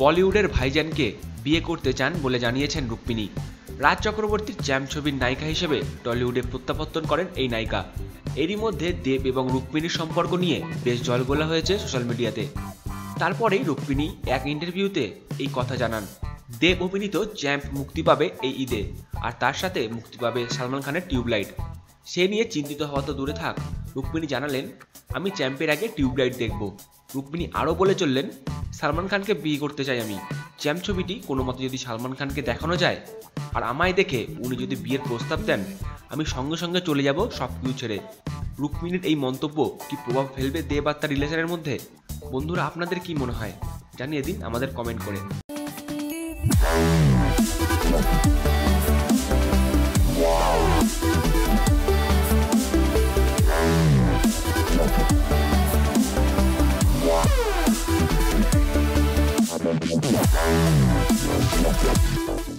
বলিউডের ভাইজানকে বিয়ে করতে চান বলে জানিয়েছেন রুক্মিণী। রাজ চক্রবর্তীর চ্যাম ছবির নায়িকা হিসেবে টলিউডে প্রত্যাবর্তন করেন এই নায়িকা। এরই মধ্যে দেব এবং রুক্মিণীর সম্পর্ক নিয়ে বেশ জলগোলা হয়েছে সোশ্যাল মিডিয়াতে। তারপরেই রুক্মিণী এক ইন্টারভিউতে এই কথা জানান। দেব অভিনীত চ্যাম্প মুক্তি পাবে এই ঈদে, আর তার সাথে মুক্তি পাবে সালমান খানের টিউবলাইট। সে নিয়ে চিন্তিত হওয়া তো দূরে থাক, রুক্মিণী জানালেন, আমি চ্যাম্পের আগে টিউবলাইট দেখব। রুক্মিণী আরও বলে চললেন, সালমান খানকে বিয়ে করতে চাই আমি। চ্যাম্প ছবিটি কোনো মতে যদি সালমান খানকে দেখানো যায়, আর আমায় দেখে উনি যদি বিয়ের প্রস্তাব দেন, আমি সঙ্গে সঙ্গে চলে যাব সব কিছু ছেড়ে। রুক্মিণীর এই মন্তব্য কি প্রভাব ফেলবে দেব আর তার রিলেশনের মধ্যে? বন্ধুরা, আপনাদের কি মনে হয়? জানিয়ে দিন আমাদের কমেন্ট করে। i'm not